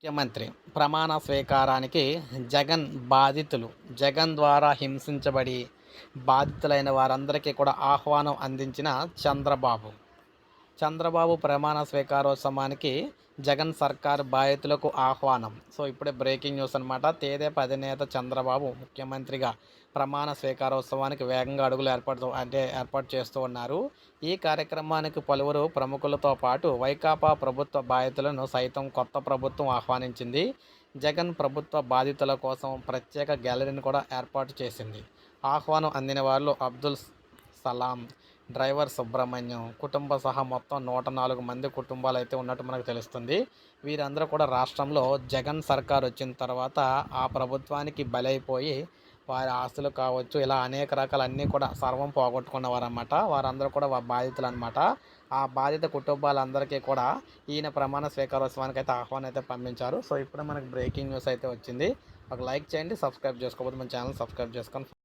ముఖ్యమంత్రి ప్రమాణ స్వీకారానికి జగన్ బాధితులు. జగన్ ద్వారా హింసించబడి బాధితులైన వారందరికీ కూడా ఆహ్వానం అందించిన చంద్రబాబు. చంద్రబాబు ప్రమాణ స్వీకారోత్సవానికి జగన్ సర్కార్ బాధితులకు ఆహ్వానం. సో ఇప్పుడే బ్రేకింగ్ న్యూస్ అనమాట తేదేప అధినేత చంద్రబాబు ముఖ్యమంత్రిగా ప్రమాణ స్వీకారోత్సవానికి వేగంగా అడుగులు ఏర్పాటు అంటే ఏర్పాటు చేస్తూ ఉన్నారు. ఈ కార్యక్రమానికి పలువురు ప్రముఖులతో పాటు వైకాపా ప్రభుత్వ బాధితులను సైతం కొత్త ప్రభుత్వం ఆహ్వానించింది. జగన్ ప్రభుత్వ బాధితుల కోసం ప్రత్యేక గ్యాలరీని కూడా ఏర్పాటు చేసింది. ఆహ్వానం అందిన వారిలో అబ్దుల్ సలాం డ్రైవర్ సుబ్రహ్మణ్యం. కుటుంబ సహా మొత్తం నూట నాలుగు మంది కుటుంబాలు అయితే ఉన్నట్టు మనకు తెలుస్తుంది. వీరందరూ కూడా రాష్ట్రంలో జగన్ సర్కార్ వచ్చిన తర్వాత ఆ ప్రభుత్వానికి బలైపోయి వారి ఆస్తులు కావచ్చు ఇలా అనేక రకాల అన్నీ కూడా సర్వం పోగొట్టుకున్నవారన్నమాట. వారందరూ కూడా బాధితులు అనమాట ఆ బాధిత కుటుంబాలందరికీ కూడా ఈయన ప్రమాణ స్వీకారోత్సవానికి అయితే ఆహ్వానం అయితే పంపించారు. సో ఇప్పుడే మనకు బ్రేకింగ్ న్యూస్ అయితే వచ్చింది. ఒక లైక్ చేయండి సబ్స్క్రైబ్ చేసుకోకపోతే మన ఛానల్ సబ్స్క్రైబ్ చేసుకొని